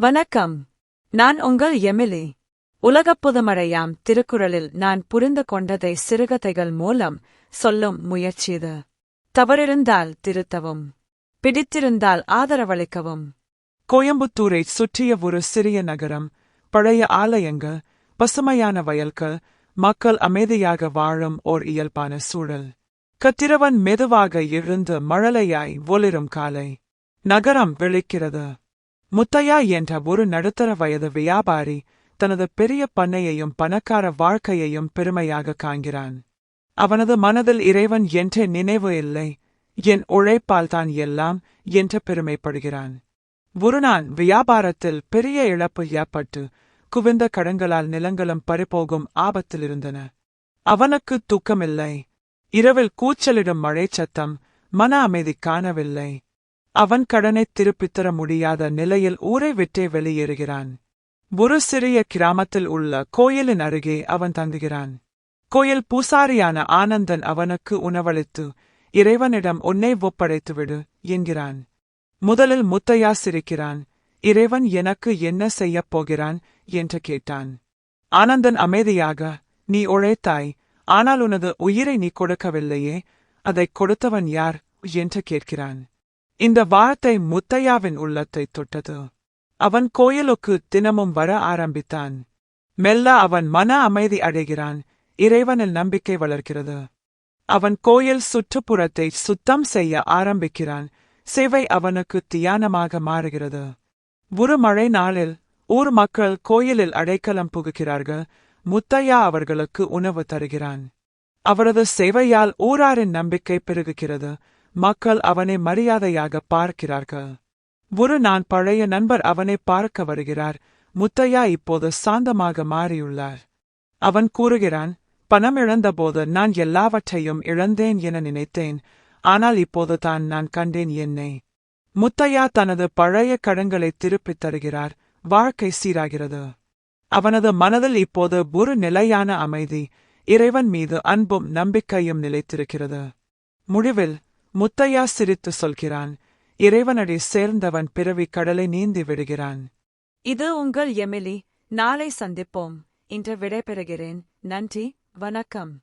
வணக்கம். நான் உங்கள் எமிலி. உலகப் புதுமழையாம் திருக்குறளில் நான் புரிந்து கொண்டதை சிறுகதைகள் மூலம் சொல்லும் முயற்சிது தவறிருந்தால் திருத்தவும். பிடித்திருந்தால் ஆதரவளிக்கவும். கோயம்புத்தூரை சுற்றிய ஒரு சிறிய நகரம் பழைய ஆலயங்கள் பசுமையான வயல்கள் மக்கள் அமைதியாக வாழும் ஓர் இயல்பான சூழல். கத்திரவன் மெதுவாக இருந்து மழலையாய் ஒளிரும் காலை. நகரம் விழிக்கிறது முத்தையா என்ற ஒரு நடுத்தர வயது வியாபாரி தனது பெரிய பண்ணையையும் பணக்கார வாழ்க்கையையும் பெருமையாக காண்கிறான். அவனது மனதில் இறைவன் என்ற நினைவு இல்லை என் உழைப்பால் தான் எல்லாம் என்று பெருமைப்படுகிறான். ஒரு நாள் வியாபாரத்தில் பெரிய இழப்பு ஏற்பட்டு குவிந்த கடன்களால் நிலங்களும் பறிபோகும் ஆபத்தில் இருந்தன. அவனுக்கு தூக்கமில்லை இரவில் கூச்சலிடும் மழை சத்தம் மன அமைதி காணவில்லை. அவன் கடனை திருப்பித் தர முடியாத நிலையில் ஊரை விட்டே வெளியேறுகிறான். ஒரு சிறிய கிராமத்தில் உள்ள கோயிலின் அருகே அவன் தங்குகிறான். கோயில் பூசாரியான ஆனந்தன் அவனுக்கு உணவளித்து இறைவனிடம் உன்னை ஒப்படைத்துவிடு என்கிறான். முதலில் முத்தையா சிரிக்கிறான் இறைவன் எனக்கு என்ன செய்யப் போகிறான்? என்று கேட்டான். ஆனந்தன் அமைதியாக நீ உழைத்தாய் ஆனால் உனது உயிரை நீ கொடுக்கவில்லையே அதைக் கொடுத்தவன் யார்? என்று கேட்கிறான். இந்த வார்த்தை முத்தையாவின் உள்ளத்தை தொட்டது. அவன் கோயிலுக்கு தினமும் வர ஆரம்பித்தான். மெல்ல அவன் மன அமைதி அடைகிறான். இறைவனில் நம்பிக்கை வளர்க்கிறது அவன் கோயில் சுற்றுப்புறத்தை சுத்தம் செய்ய ஆரம்பிக்கிறான். சேவை அவனுக்கு தியானமாக மாறுகிறது. ஒரு மழை நாளில் ஊர் மக்கள் கோயிலில் அடைக்கலம் புகுகிறார்கள். முத்தையா அவர்களுக்கு உணவு தருகிறான். அவரது சேவையால் ஊராரின் நம்பிக்கை பெருகுகிறது. மக்கள் அவனை மரியாதையாக பார்க்கிறார்கள். ஒரு நான் பழைய நண்பர் அவனை பார்க்க வருகிறார். முத்தையா இப்போது சாந்தமாக மாறியுள்ளார். அவன் கூறுகிறான் பணம் இழந்தபோது நான் எல்லாவற்றையும் இழந்தேன் என நினைத்தேன். ஆனால் இப்போது தான் நான் கண்டேன் என்னை. முத்தையா தனது பழைய கடன்களை திருப்பித் தருகிறார். வாழ்க்கை சீராகிறது. அவனது மனதில் இப்போது ஒரு நிலையான அமைதி. இறைவன் மீது அன்பும் நம்பிக்கையும் நிலைத்திருக்கிறது. முடிவில் முத்தையா சிரித்து சொல்கிறான் இறைவனடி சேர்ந்தவன் பிறவி கடலை நீந்தி விடுகிறான். இது உங்கள் எமிலி நாளை சந்திப்போம். இன்று விடைபெறுகிறேன். நன்றி வணக்கம்.